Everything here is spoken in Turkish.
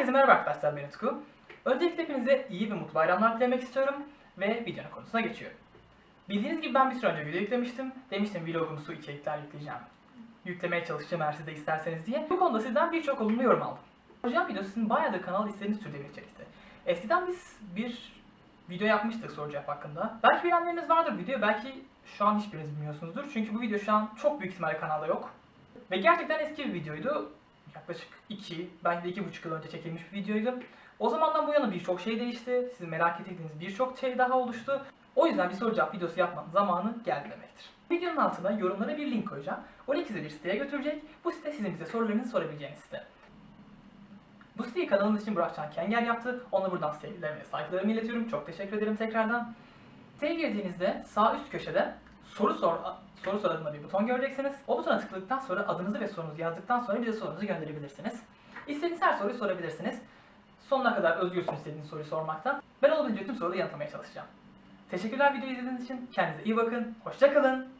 Herkese merhaba arkadaşlar ben Utku. Öncelikle hepinize iyi ve mutlu bayramlar dilemek istiyorum ve videonun konusuna geçiyorum. Bildiğiniz gibi ben bir süre önce video yüklemiştim. Demiştim vlogumsu içerikler yükleyeceğim. Yüklemeye çalışacağım eğer siz de isterseniz diye. Bu konuda sizden birçok olumlu yorum aldım. Hocam video sizin bayağıdır kanal istediğiniz türde bir içerikti. Eskiden biz bir video yapmıştık soru cevap hakkında. Belki bilenleriniz vardır video, belki şu an hiçbiriniz bilmiyorsunuzdur. Çünkü bu video şu an çok büyük ihtimalle kanalda yok. Ve gerçekten eski bir videoydu. Yaklaşık 2, belki de 2,5 yıl önce çekilmiş bir videoydu. O zamandan bu yana birçok şey değişti. Sizin merak ettiğiniz birçok şey daha oluştu. O yüzden bir soru cevap videosu yapmanın zamanı geldi demektir. Videonun altına yorumlara bir link koyacağım. O link sizi bir siteye götürecek. Bu site sizin bize sorularınızı sorabileceğiniz site. Bu siteyi kanalımız için Burak Can Kenger yaptı. Ona buradan sevgilerimi ve saygılarımı iletiyorum. Çok teşekkür ederim tekrardan. Siteye girdiğinizde sağ üst köşede soru sor soru sor bir buton göreceksiniz. O butona tıkladıktan sonra adınızı ve sorunuzu yazdıktan sonra bize sorunuzu gönderebilirsiniz. İstediğiniz her soruyu sorabilirsiniz. Sonuna kadar özgürsünüz istediğiniz soruyu sormaktan. Ben olabildiğince tüm soruları yanıtlamaya çalışacağım. Teşekkürler videoyu izlediğiniz için. Kendinize iyi bakın. Hoşçakalın.